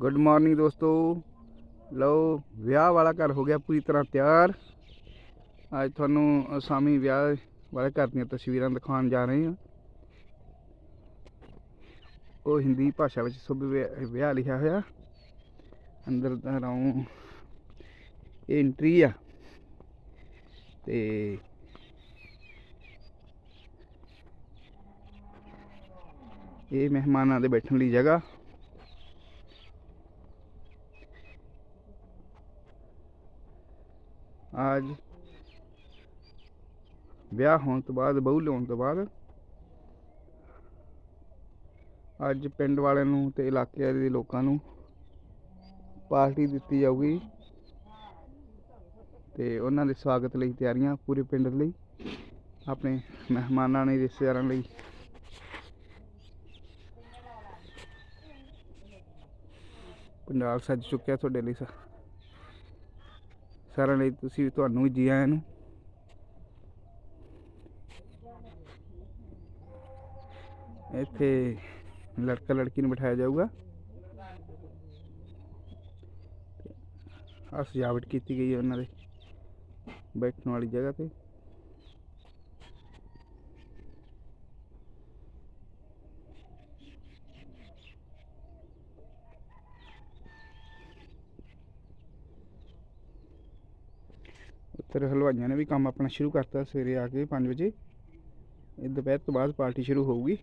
Good morning ਦੋਸਤੋ। ਲਓ, ਵਿਆਹ ਵਾਲਾ ਘਰ ਹੋ ਗਿਆ, ਪੂਰੀ ਤਰ੍ਹਾਂ ਤਿਆਰ। ਅੱਜ ਤੁਹਾਨੂੰ ਸ਼ਾਮੀ ਵਿਆਹ ਵਾਲੇ ਘਰ ਦੀਆਂ ਤਸਵੀਰਾਂ ਦਿਖਾਉਣ ਜਾ ਰਹੇ ਹਾਂ। ਉਹ ਹਿੰਦੀ ਭਾਸ਼ਾ ਵਿੱਚ ਸ਼ੁਭ ਵਿਆਹ ਵਿਆਹ ਲਿਖਿਆ ਹੋਇਆ। ਅੰਦਰ ਦਾ ਰਾਉ ਇਹ ਐਂਟਰੀ ਆ। ਤੇ ਇਹ ਮਹਿਮਾਨਾਂ ਦੇ ਬੈਠਣ ਲਈ ਜਗ੍ਹਾ। ਅੱਜ ਵਿਆਹ ਹੋਣ ਤੋਂ ਬਾਅਦ, ਬਹੂ ਲਿਆਉਣ ਤੋਂ ਬਾਅਦ ਅੱਜ ਪਿੰਡ ਵਾਲਿਆਂ ਨੂੰ ਤੇ ਇਲਾਕੇ ਦੇ ਲੋਕਾਂ ਨੂੰ ਪਾਰਟੀ ਦਿੱਤੀ ਜਾਊਗੀ ਤੇ ਉਹਨਾਂ ਦੇ ਸਵਾਗਤ ਲਈ ਤਿਆਰੀਆਂ ਪੂਰੇ ਪਿੰਡ ਲਈ, ਆਪਣੇ ਮਹਿਮਾਨਾਂ ਲਈ ਰਿਸ਼ਤੇਦਾਰਾਂ ਲਈ। ਪੰਡਾਲ ਸੱਜ ਚੁੱਕਿਆ ਤੁਹਾਡੇ ਲਈ ਸਰ ਸਾਰਿਆਂ ਲਈ ਤੁਸੀਂ ਤੁਹਾਨੂੰ ਵੀ ਜੀ ਆਇਆਂ ਨੂੰ ਇੱਥੇ ਲੜਕਾ ਲੜਕੀ ਨੂੰ ਬਿਠਾਇਆ ਜਾਊਗਾ। ਆ ਸਜਾਵਟ ਕੀਤੀ ਗਈ ਹੈ ਉਹਨਾਂ ਦੇ ਬੈਠਣ ਵਾਲੀ ਜਗ੍ਹਾ ਤੇ। ਉੱਧਰ ਹਲਵਾਈਆਂ ਨੇ ਵੀ ਕੰਮ ਆਪਣਾ ਸ਼ੁਰੂ ਕਰਤਾ ਸਵੇਰੇ ਆ ਕੇ 5 ਵਜੇ। ਇਹ ਦੁਪਹਿਰ ਤੋਂ ਬਾਅਦ ਪਾਰਟੀ ਸ਼ੁਰੂ ਹੋਊਗੀ।